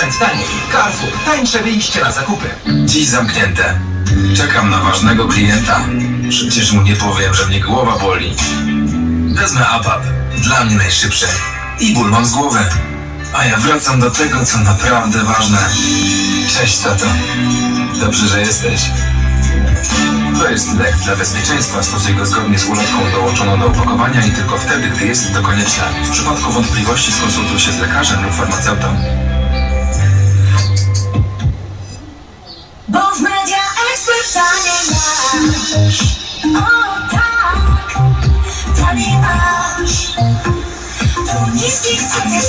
Cent taniej. Carrefour. Tańsze wyjście na zakupy. Dziś zamknięte. Czekam na ważnego klienta. Przecież mu nie powiem, że mnie głowa boli. Wezmę ABAP. Dla mnie najszybsze. I ból mam z głowy. A ja wracam do tego, co naprawdę ważne. Cześć, tato. Dobrze, że jesteś. To jest lek dla bezpieczeństwa. Stosuj go zgodnie z ulotką dołączoną do opakowania i tylko wtedy, gdy jest to konieczne. W przypadku wątpliwości skonsultuj się z lekarzem lub farmaceutą. Bo w media masz. O tak, masz.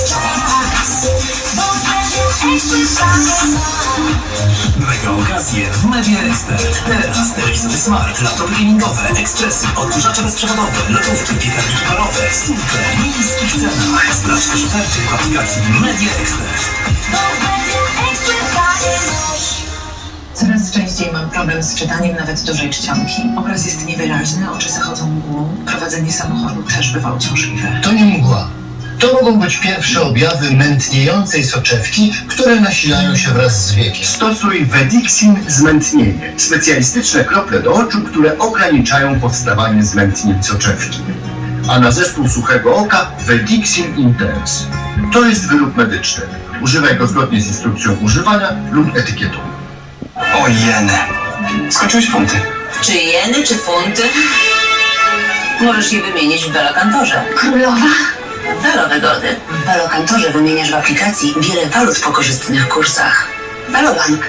Czas. Bo w media ekspert taniej masz. Mega okazje w Media Expert. Teraz telewizory smart, laptopy gamingowe, ekspresy, odkurzacze bezprzewodowe, lodówki, piekarniki parowe, super, niskich cenach. Sprawdź też oferty w aplikacji Media Expert. Coraz częściej mam problem z czytaniem nawet dużej czcionki. Obraz jest niewyraźny, oczy zachodzą mgłą. Prowadzenie samochodu też bywa uciążliwe. To nie mgła. To mogą być pierwsze objawy mętniejącej soczewki, które nasilają się wraz z wiekiem. Stosuj Vedixin zmętnienie. Specjalistyczne krople do oczu, które ograniczają powstawanie zmętnień soczewki. A na zespół suchego oka Vedixin Intense. To jest wyrób medyczny. Używaj go zgodnie z instrukcją używania lub etykietą. O jene. Skończyłeś funty. Czy jeny, czy funty? Możesz je wymienić w Velokantorze. Królowa? Velo wygody. W Velokantorze wymieniasz w aplikacji wiele walut po korzystnych kursach. Velobank.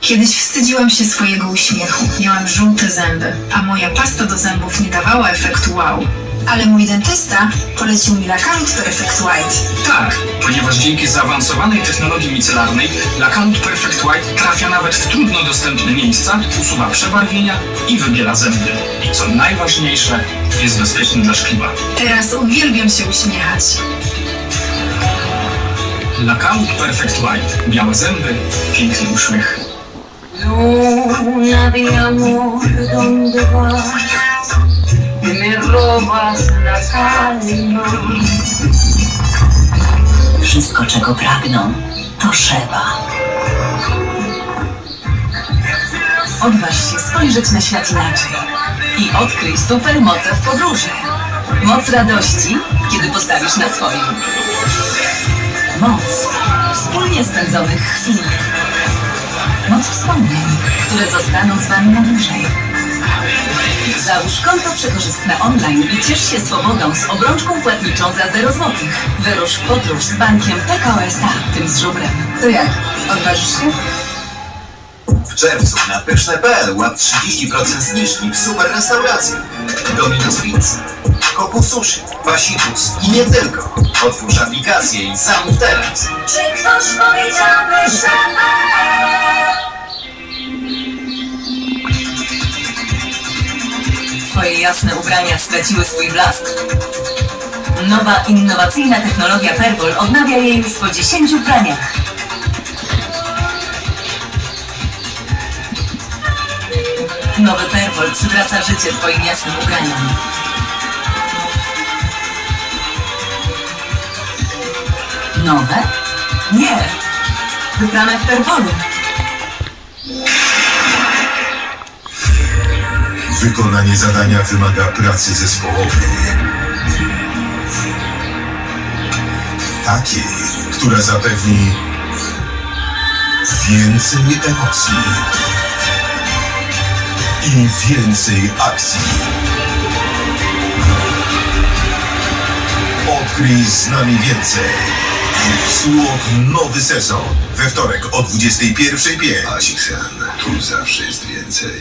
Kiedyś wstydziłam się swojego uśmiechu. Miałam żółte zęby, a moja pasta do zębów nie dawała efektu wow. Ale mój dentysta polecił mi Lakalut Perfect White. Tak, ponieważ dzięki zaawansowanej technologii micelarnej Lacalut Perfect White trafia nawet w trudno dostępne miejsca, usuwa przebarwienia i wybiela zęby. I co najważniejsze, jest bezpieczny dla szkliwa. Teraz uwielbiam się uśmiechać. Lacalut Perfect White. Białe zęby, piękny uśmiech. Luna Que me robas. Wszystko, czego pragną, to trzeba. Odważ się spojrzeć na świat inaczej i odkryj supermoce w podróży. Moc radości, kiedy postawisz na swoim. Moc wspólnie spędzonych chwil. Moc wspomnień, które zostaną z Wami na dłużej. Załóż konto przekorzystne online i ciesz się swobodą z obrączką płatniczą za 0 zł. Wyrusz w podróż z bankiem PKO SA, tym z żubrem. To jak? Odważysz się? W czerwcu na pyszne.pl łap 30% zniżki w super restauracjach. Dominus Pizza, Kopu Sushi, Pasitus i nie tylko. Otwórz aplikację i zamów teraz. Czy ktoś powiedziałby, że Twoje jasne ubrania straciły swój blask? Nowa innowacyjna technologia Pergol odnawia je już po 10 praniach. Nowy Pergol przywraca życie Twoim jasnym ubraniom. Nowe? Nie! Wybrane w Pergolu. Wykonanie zadania wymaga pracy zespołowej. Takiej, która zapewni więcej emocji i więcej akcji. Odkryj z nami więcej. Słod nowy sezon. We wtorek o 21.05. Asicen, tu zawsze jest więcej.